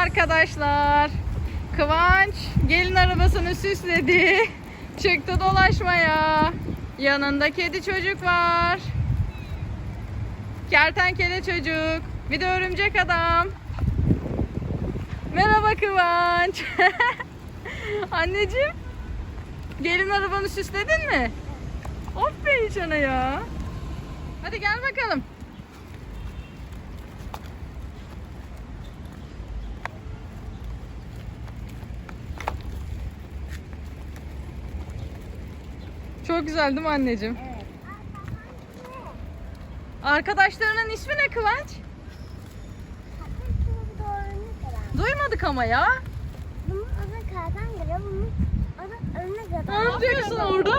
arkadaşlar. Kıvanç gelin arabasını süsledi. Çıktı dolaşmaya. Yanında kedi çocuk var. Kertenkele çocuk. Bir de örümcek adam. Merhaba Kıvanç. Anneciğim. Gelin arabanı süsledin mi? Aferin sana ya. Hadi gel bakalım. Çok güzel değil mi anneciğim? Evet. Arkadaşlarının ismi ne Kıvanç? Duymadık ama ya. Bunun önüne kadar. Ne yapıyorsun orada?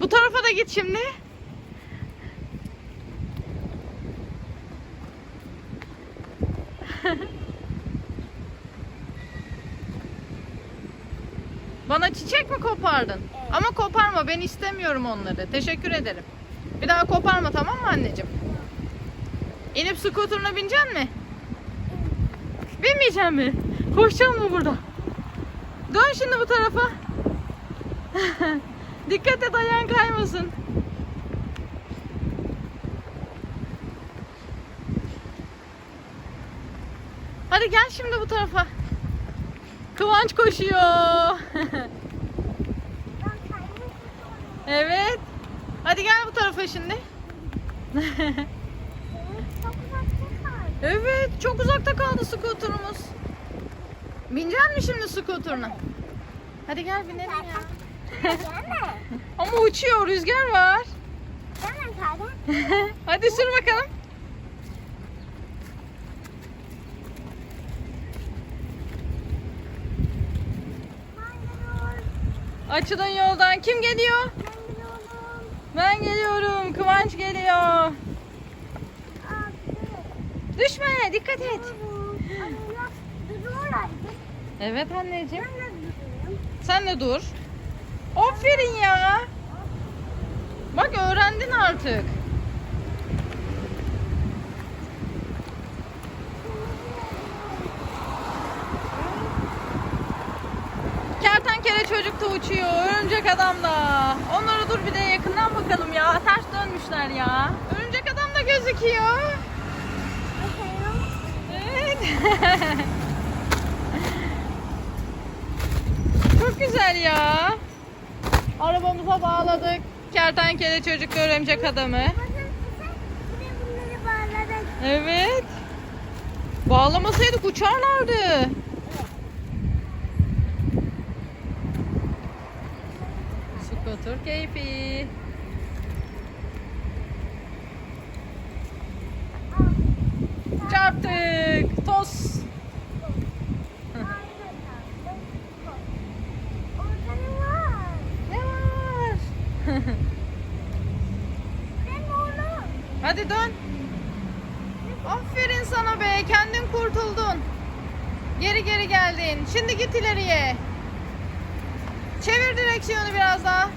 Bu tarafa da git şimdi. Bana çiçek mi kopardın? Evet. Ama koparma ben istemiyorum onları. Teşekkür ederim. Bir daha koparma tamam mı anneciğim? İnip skuterına binecek mi? Binmeyecek mi? Koşacaksın mı burada? Dön şimdi bu tarafa. Dikkat et ayağın kaymasın. Hadi gel şimdi bu tarafa. Kıvanç koşuyor. Evet. Hadi gel bu tarafa şimdi. Evet, çok uzakta kaldı skuterumuz. Binecek misin şimdi skuterına? Hadi gel binelim ya. Ama uçuyor, rüzgar var. Hadi sür bakalım. Açılın yoldan. Kim geliyor? Ben gidiyorum. Ben geliyorum. Kıvanç geliyor. Düşme, dikkat et. Evet anneciğim. Sen de dur. Aferin ya. Bak öğrendin artık. Kertenkele çocuk da uçuyor. Örümcek adam da. Onlara dur bir de yakından bakalım ya. Ters dönmüşler ya. Örümcek adam da gözüküyor. Evet. Çok güzel ya. Arabamıza bağladık. Kertenkele çocuk örümcek adamı. Evet. Bağlamasaydık uçarlardı. Skuter keyfi. Çarptık. Toz. Ne var? Hadi dön. Aferin sana be. Kendin kurtuldun. Geri geri geldin. Şimdi git ileriye. Çevir direksiyonu biraz daha.